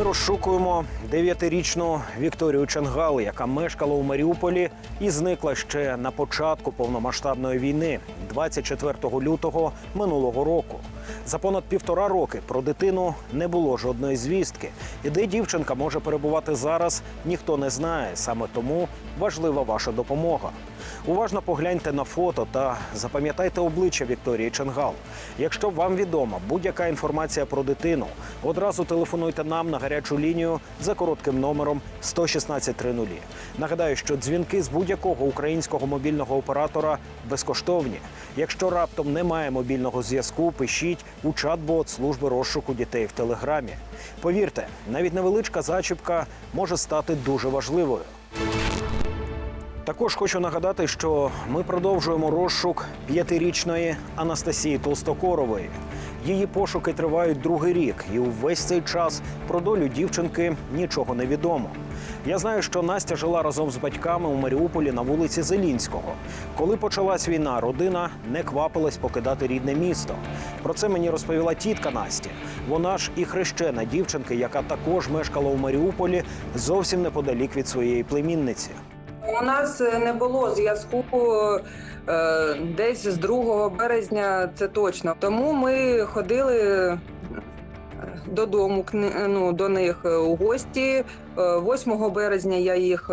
Ми розшукуємо дев'ятирічну Вікторію Чангал, яка мешкала у Маріуполі і зникла ще на початку повномасштабної війни, 24 лютого минулого року. За понад півтора роки про дитину не було жодної звістки. І де дівчинка може перебувати зараз, ніхто не знає. Саме тому важлива ваша допомога. Уважно погляньте на фото та запам'ятайте обличчя Вікторії Чангал. Якщо вам відома будь-яка інформація про дитину, одразу телефонуйте нам на гарячу лінію за коротким номером 11630. Нагадаю, що дзвінки з будь-якого українського мобільного оператора безкоштовні. Якщо раптом немає мобільного зв'язку, пишіть у чат-бот служби розшуку дітей в телеграмі. Повірте, навіть невеличка зачіпка може стати дуже важливою. Також хочу нагадати, що ми продовжуємо розшук п'ятирічної Анастасії Толстокорової. Її пошуки тривають другий рік, і увесь цей час про долю дівчинки нічого не відомо. Я знаю, що Настя жила разом з батьками у Маріуполі на вулиці Зелінського. Коли почалась війна, родина не квапилась покидати рідне місто. Про це мені розповіла тітка Насті. Вона ж і хрещена дівчинки, яка також мешкала у Маріуполі зовсім неподалік від своєї племінниці. У нас е, не було зв'язку е, десь з 2 березня, це точно. Тому ми ходили е, додому ну, до них у гості. Е, 8 березня я їх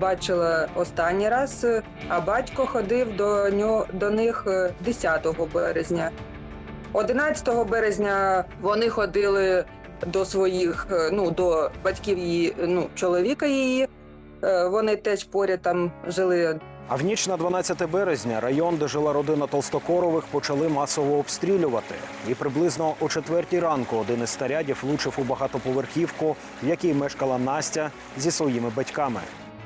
бачила останній раз, а батько ходив до, нього, до них е, 10 березня. 11 березня вони ходили до своїх, ну, до батьків її, ну, чоловіка її. Е, Вони теж поряд там жили. А в ніч на 12 березня район, де жила родина Толстокорових, почали масово обстрілювати. І приблизно о четвертій ранку один із снарядів влучив у багатоповерхівку, в якій мешкала Настя зі своїми батьками.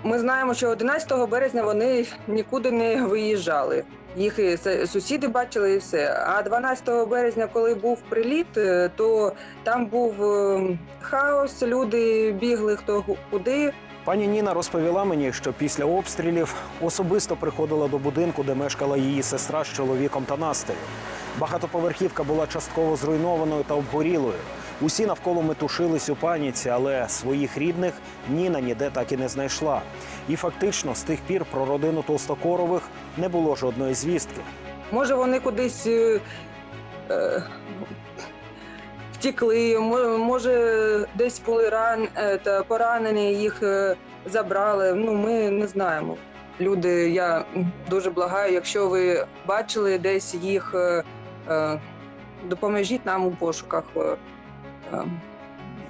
Ми знаємо, що 11 березня вони нікуди не виїжджали. Їх сусіди бачили і все. А 12 березня, коли був приліт, е, то там був е, хаос, люди бігли хто куди. Пані Ніна розповіла мені, що після обстрілів особисто приходила до будинку, де мешкала її сестра з чоловіком та Настею. Багатоповерхівка була частково зруйнованою та обгорілою. Усі навколо метушились у паніці, але своїх рідних Ніна ніде так і не знайшла. І фактично з тих пір про родину Толстокорових не було жодної звістки. Може, вони кудись е, е, втікли, може, десь були ран, е, та поранені, їх е, забрали. Ну, ми не знаємо. Люди, я дуже благаю, якщо ви бачили десь їх, допоможіть нам у пошуках. Е.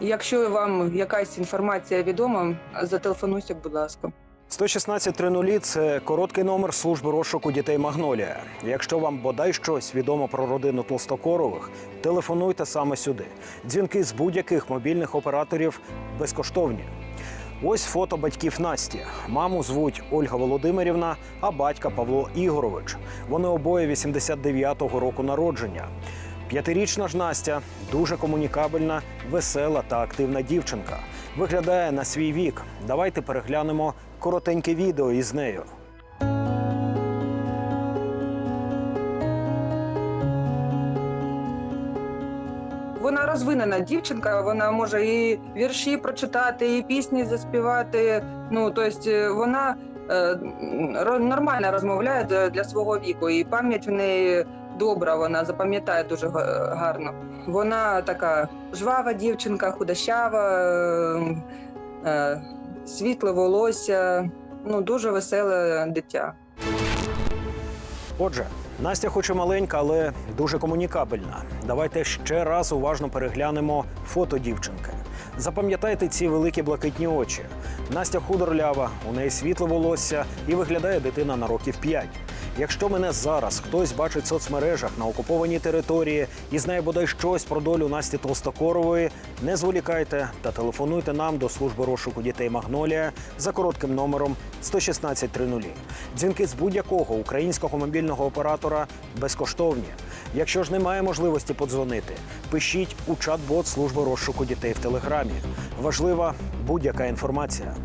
Якщо вам якась інформація відома, зателефонуйте, будь ласка. 11630 – це короткий номер служби розшуку дітей Магнолія. Якщо вам бодай щось відомо про родину Толстокорових, телефонуйте саме сюди. Дзвінки з будь-яких мобільних операторів безкоштовні. Ось фото батьків Насті. Маму звуть Ольга Володимирівна, а батька Павло Ігорович. Вони обоє 89-го року народження. П'ятирічна ж Настя дуже комунікабельна, весела та активна дівчинка. Виглядає на свій вік. Давайте переглянемо коротеньке відео із нею. Вона розвинена дівчинка, вона може і вірші прочитати, і пісні заспівати. Ну тобто вона е, нормально розмовляє для свого віку, і пам'ять в неї добра. Вона запам'ятає дуже гарно. Вона така жвава дівчинка, худощава, е, е, світле волосся. Ну дуже веселе дитя. Отже, Настя хоч і маленька, але дуже комунікабельна. Давайте ще раз уважно переглянемо фото дівчинки. Запам'ятайте ці великі блакитні очі. Настя худорлява, у неї світле волосся і виглядає дитина на років 5. Якщо мене зараз хтось бачить в соцмережах на окупованій території і знає бодай щось про долю Насті Толстокорової, не зволікайте та телефонуйте нам до служби розшуку дітей Магнолія за коротким номером 11630. Дзвінки з будь-якого українського мобільного оператора безкоштовні. Якщо ж немає можливості подзвонити, пишіть у чат-бот служби розшуку дітей в телеграмі. Важлива будь-яка інформація.